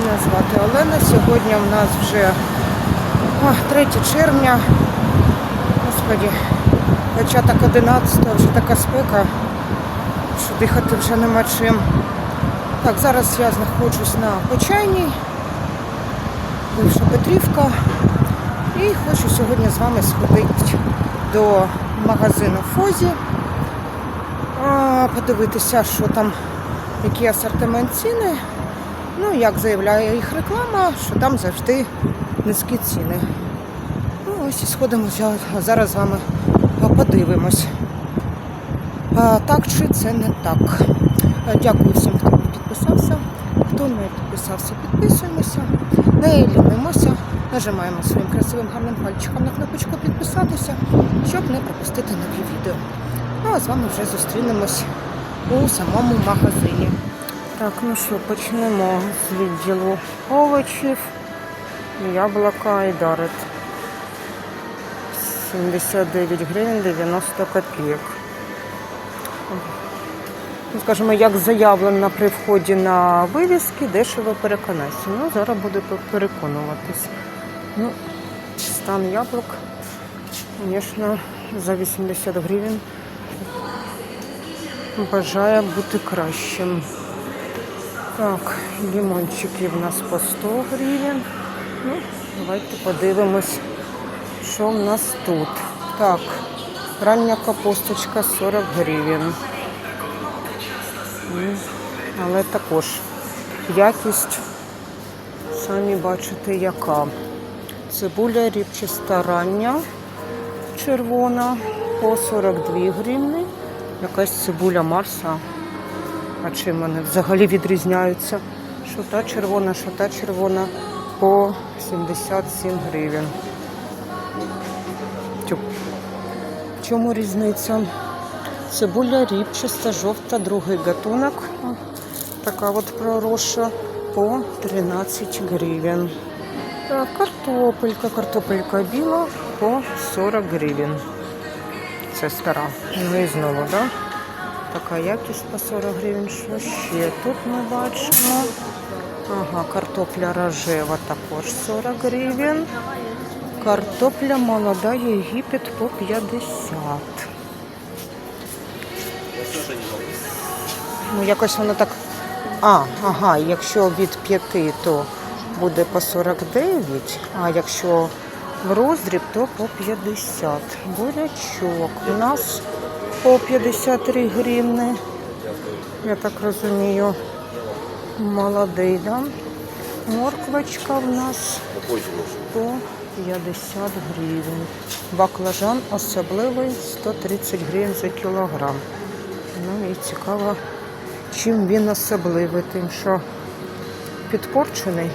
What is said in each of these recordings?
Мене звати Олена. Сьогодні в нас вже о, 3 червня. Господі, початок 11, вже така спека, що дихати вже нема чим. Так, зараз я знаходжусь на Почайній, бивша Петрівка. І хочу сьогодні з вами сходити до магазину Фозі. Подивитися, що там, який асортимент ціни. Ну, як заявляє їх реклама, що там завжди низькі ціни. Ну, ось і сходимо зя- зараз з вами подивимось. Так чи це не так. Дякую всім, хто підписався. Хто не підписався, підписуємося, не лінимося, нажимаємо своїм красивим гарним пальчиком на кнопочку підписатися, щоб не пропустити нові відео. Ну а з вами вже зустрінемось у самому магазині. Так, ну що, почнемо з відділу овочів, яблука і дарит. 79 гривень 90 копійок. Ну, скажімо, як заявлено при вході на вивіски, дешево переконайся. Ну, зараз буду переконуватись. Ну, стан яблук, звісно, за 80 гривень бажає бути кращим. Так, лимончики в нас по 100 гривень. Ну, давайте подивимось, що в нас тут. Так, рання капусточка 40 гривень. Але також якість, самі бачите, яка. Цибуля ріпчаста рання, червона по 42 гривні. Якась цибуля Марса. А чим вони взагалі відрізняються? Що та червона, що та червона по 77 гривень. В чому різниця? Цибуля ріпчаста, жовта, другий гатунок. Така от проросша по 13 гривень. Так, картопелька, картопелька біла по 40 гривень. Це стара. Ну і знову, так? Да? Така якість по 40 гривень. Що ще тут ми бачимо? Ага, картопля рожева також 40 гривень. Картопля молода Єгипет по 50. Ну, якось воно так. А, ага, якщо від 5, то буде по 49, а якщо в роздріб, то по 50. Бурячок у нас по 53 гривни. Я так розумію, молодий, да? Морквочка в нас по 50 гривень. Баклажан особливий 130 гривень за кілограм. Ну і цікаво, чим він особливий, тим, що підпорчений,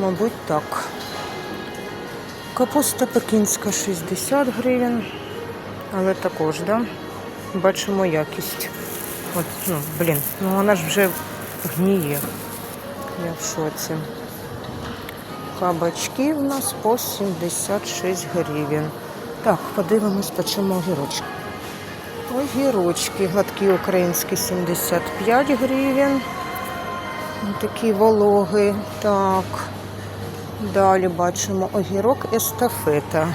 мабуть, так. Капуста пекінська 60 гривень, але також, да, бачимо якість. От, ну, блін, ну вона ж вже гніє. Я в шоці. Кабачки в нас по 76 гривень. Так, подивимось, по огірочки. Огірочки гладкі українські 75 гривень. Такі вологи. Так. Далі бачимо огірок естафета.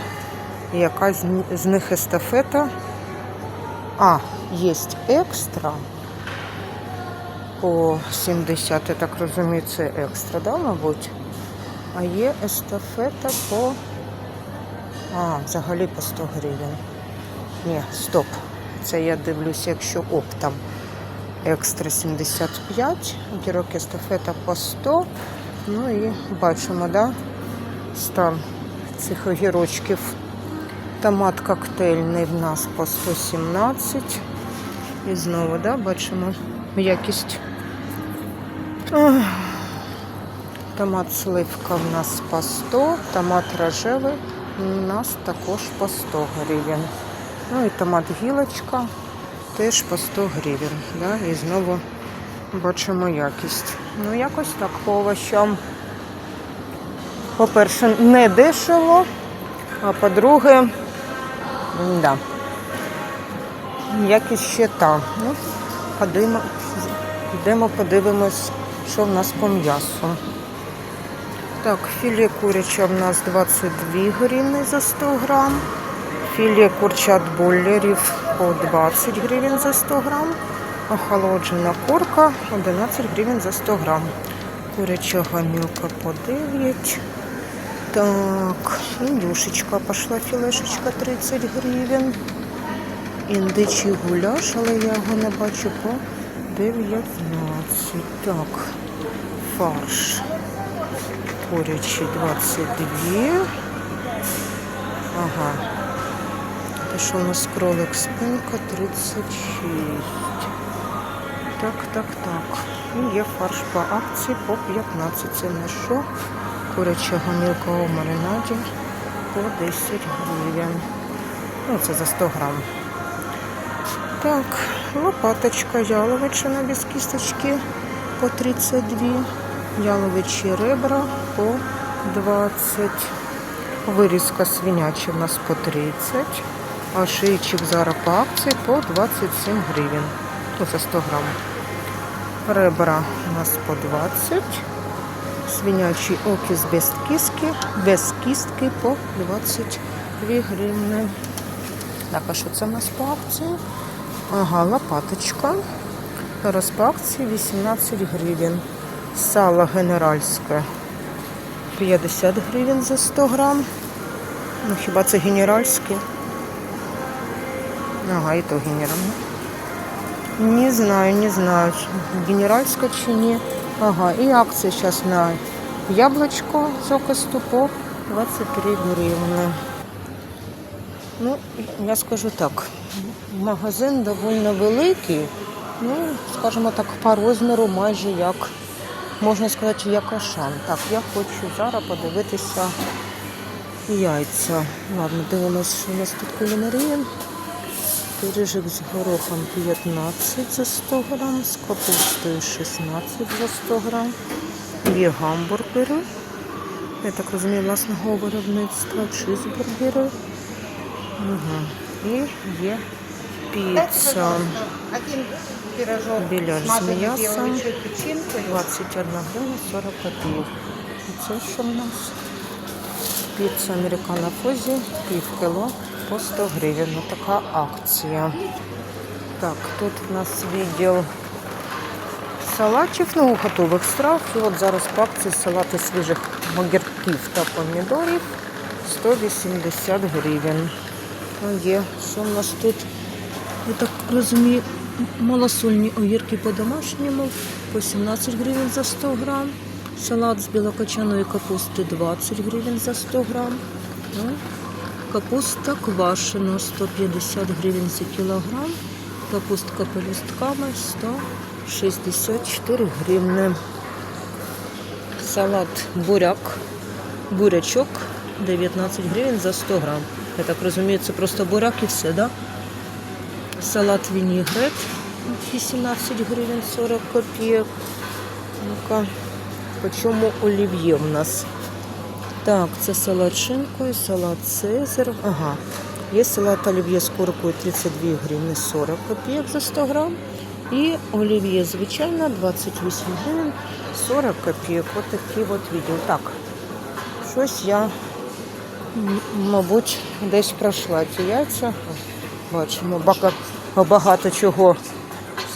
Яка з них естафета? А, є екстра. По 70, я так розумію, це екстра, да, мабуть? А є естафета по. А, взагалі по 100 гривень. Ні, стоп. Це я дивлюся, якщо оптом. Екстра 75, огірок естафета по 100. Ну і бачимо, да? Стан цих огірочків. Томат коктейльний в нас по 117. І знову, да, бачимо якість. Ах. Томат сливка в нас по 100, томат рожевий у нас також по 100 гривень. Ну і томат гілочка теж по 100 гривень. Да? І знову бачимо якість. Ну, якось так по овощам. По-перше, не дешево, а по-друге, да. Якість ще та. Ну, подимо, йдемо, подивимось, що в нас по м'ясу. Так, філе куряча в нас 22 гривні за 100 грам. Філе курчат буллерів по 20 гривень за 100 грам. Охолоджена курка 11 гривень за 100 грам. Куряча гамілка по 9. Так, індюшечка пошла, філешечка 30 гривень. Індичий гуляш, але я його не бачу по 19. Так, фарш. Курячий 22. Ага. Те, що у нас кролик спинка 36. Так, так, так. І є фарш по акції по 15. Це на що? Куряча гомілка у маринаді по 10 гривень. Ну, це за 100 грам. Так, лопаточка яловичина без кісточки по 32. Яловичі ребра по 20. Вирізка свиняча у нас по 30. А шийчик зараз по акції по 27 гривень. Ну, це 100 грам. Ребра у нас по 20. Свинячий окіс без кістки, без кістки по 22 гривні. Так, а що це у нас по акції? Ага, лопаточка. Зараз по акції 18 гривень. Сало генеральське 50 гривень за 100 грам. Ну, хіба це генеральське? Ага, і то генеральне. Не знаю, не знаю, генеральська чи ні. Ага, і акція зараз на яблучко сокосту по 23 гривні. Ну, я скажу так, магазин доволі великий, ну, скажімо так, по розміру майже як, можна сказати, як Ашан. Так, я хочу зараз подивитися яйця. Ладно, дивимося, що у нас тут кулінарія. Пиріжок з горохом 15 за 100 грам, з капустою 16 за 100 грам. Є гамбургери. Я так розумію, власного виробництва, чизбургери. Угу. І є піца. Біляш з м'ясом. 21 гривня 40 копійок. І це що в нас? Піца американо фузі, пів кіло по 100 гривень. Ну, така акція. Так, тут в нас відділ салатів, ну, готових страв. І от зараз по акції салати свіжих огірків та помідорів 180 гривень. Ну, є, що в нас тут? Я так розумію, малосольні огірки по-домашньому по 17 гривень за 100 грам. Салат з білокочаної капусти 20 гривень за 100 грам. Ну, Капуста квашена 150 гривень за кілограм. Капустка пелюстками 164 гривни. Салат буряк, бурячок 19 гривень за 100 грам. Я так розумію, це просто буряк і все, да? Салат вінігрет 18 гривень 40 копійок. Ну-ка, по чому олів'є в нас? Так, це салат шинкою, салат Цезар. Ага. Є салат олів'є з куркою 32 гривні 40 копійок за 100 грам. І олів'є звичайно 28 гривень 40 копійок. Ось такий от відділ. Так, щось я, мабуть, десь пройшла ті яйця. Бачимо, багато чого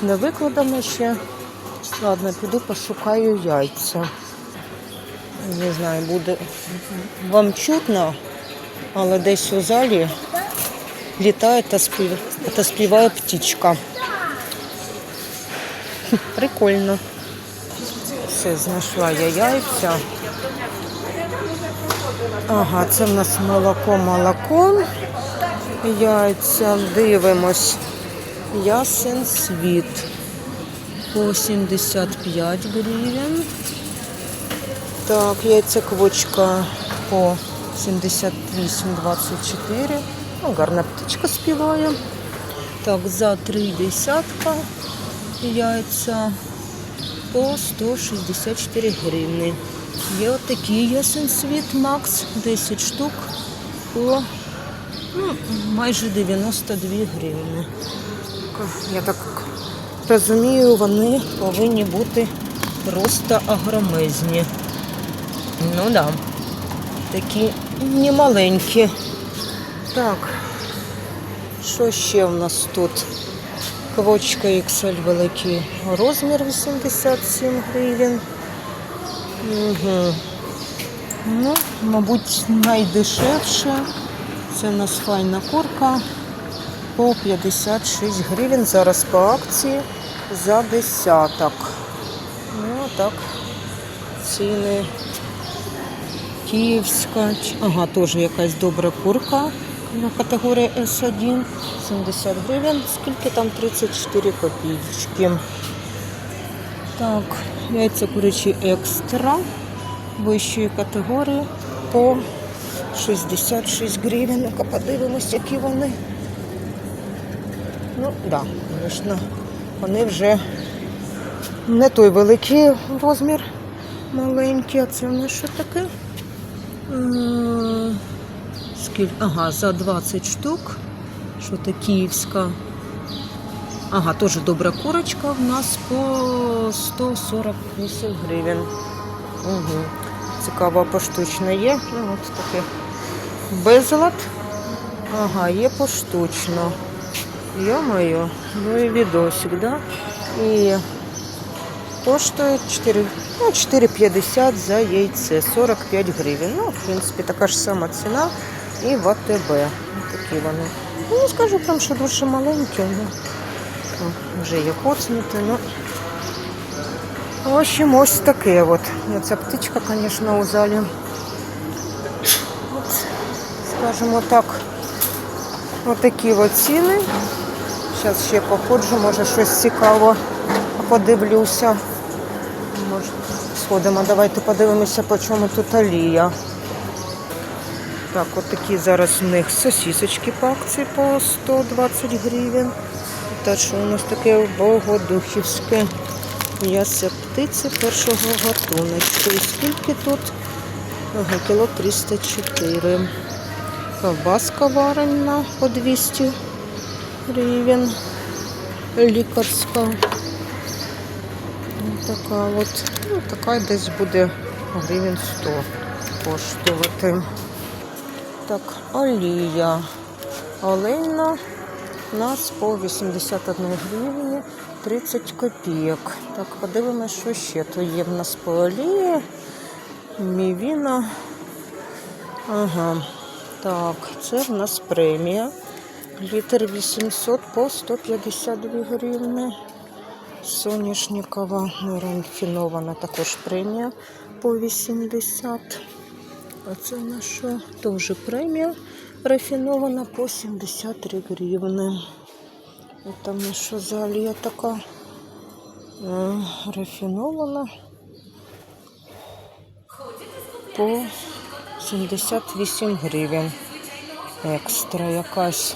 не викладено ще. Ладно, піду пошукаю яйця. Не знаю, буде вам чутно, але десь у залі літає та спів... та співає птічка. Прикольно. Все, знайшла я яйця. Ага, це в нас молоко, молоко. Яйця. Дивимось. Ясен світ. По 75 гривень. Так, яйця квочка по 78,24. Ну, гарна птичка співає. Так, за 3 десятка яйця по 164 гривні. Є отакий ясен світ Макс, 10 штук по ну, майже 92 гривні. Я так розумію, вони повинні бути просто огромезні. Ну да. Такі немаленькі. Так. Що ще в нас тут? Квочка XL великий розмір 87 гривень. Угу. Ну, мабуть, найдешевше. Це в нас файна курка по 56 гривень. Зараз по акції за десяток. Ну, так. Ціни. Київська. Ага, теж якась добра курка. на Категорія С1. 70 гривень. Скільки там 34 копійки. Так, яйця курячі екстра вищої категорії по 66 гривень. Ну-ка подивимось, які вони. Ну, так, да, звісно, вони вже не той великий розмір, маленький, а це в нас що таке? М, Скільки? Ага, за 20 штук. Що то київська. Ага, теж добра курочка в нас по 148 гривень. Угу. Цікаво, поштучно є. Ну, от таке. Безлад. Ага, є поштучно. Йо-моє, ну і відосик, да? І коштує 4, ну, 4,50 за яйце, 45 гривень. Ну, в принципі, така ж сама ціна і в АТБ. Такі вони. Ну, не скажу прям, що дуже маленькі, ну, ну, вже є коцнути, ну. В общем, ось таке от. Ну, Ця птичка, звісно, у залі. От, скажімо так, отакі от ціни. Зараз ще походжу, може щось цікаво подивлюся. Сходимо, давайте подивимося, по чому тут олія. Так, от такі зараз у них сосісочки по акції по 120 гривень. Та що у нас таке богодухівське м'ясо птиці першого гатуночку. І скільки тут? Ага, кіло 304. Ковбаска варена по 200 гривень. Лікарська. Така от, ну, така десь буде гривень 100 коштувати. Так, олія. Олейна у нас по 81 гривні 30 копійок. Так, подивимося, що ще то є в нас по олії. Мівіна. Ага. Так, це в нас премія. Літр 800 по 152 гривні. Соняшникова, рафінована також премія по 80. А це на що? Теж премія рафінована по 73 гривни. І там на що за олія така е, рафінована по 78 гривень. Екстра якась.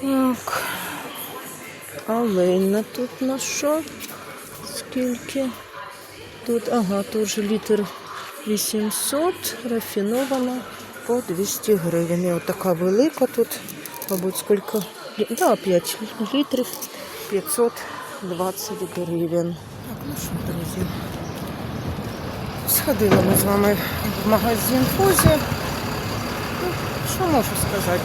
Так. Олейна тут на що? Скільки? Тут, ага, теж літр 800, рафінована по 200 гривень. І отака велика тут, мабуть, скільки? Да, 5 літрів, 520 гривень. Так, ну що, друзі, сходили ми з вами в магазин Фузі. Ну, що можу сказати?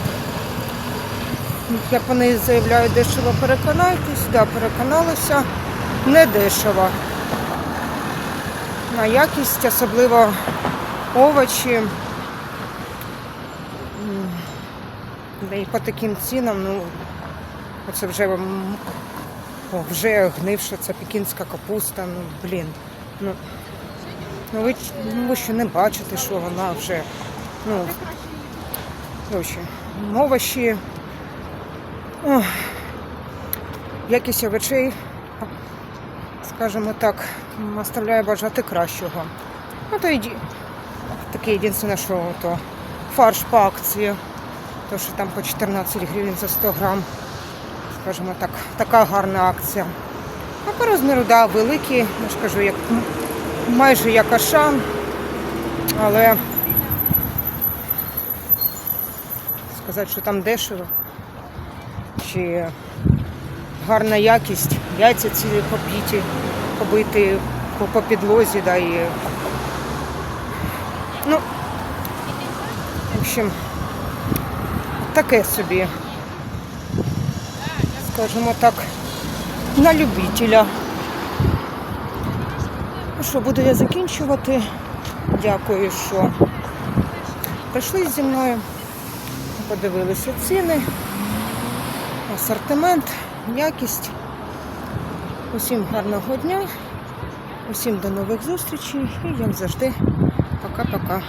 Як вони заявляють, дешево переконайтесь, да, переконалися, не дешево. На якість, особливо овочі. І по таким цінам, ну, оце вже, о, вже гнивша ця пекінська капуста, ну, блін. Ну, ну ви, ну, ви ще не бачите, що вона вже, ну, овочі. Ох, якість овочей, скажімо так, оставляє бажати кращого. Ну, то іді... таке єдине, що то фарш по акції, то що там по 14 гривень за 100 грам, скажімо так, така гарна акція. А по розміру, да, великі, я ж кажу, як, майже як ашан, але сказати, що там дешево чи гарна якість, яйця ці побиті, побиті по, по підлозі, да, і ну, в общем, таке собі, скажімо так, на любителя. Ну що, буду я закінчувати. Дякую, що прийшли зі мною, подивилися ціни, асортимент, якість. Усім гарного дня, усім до нових зустрічей і як завжди, пока-пока.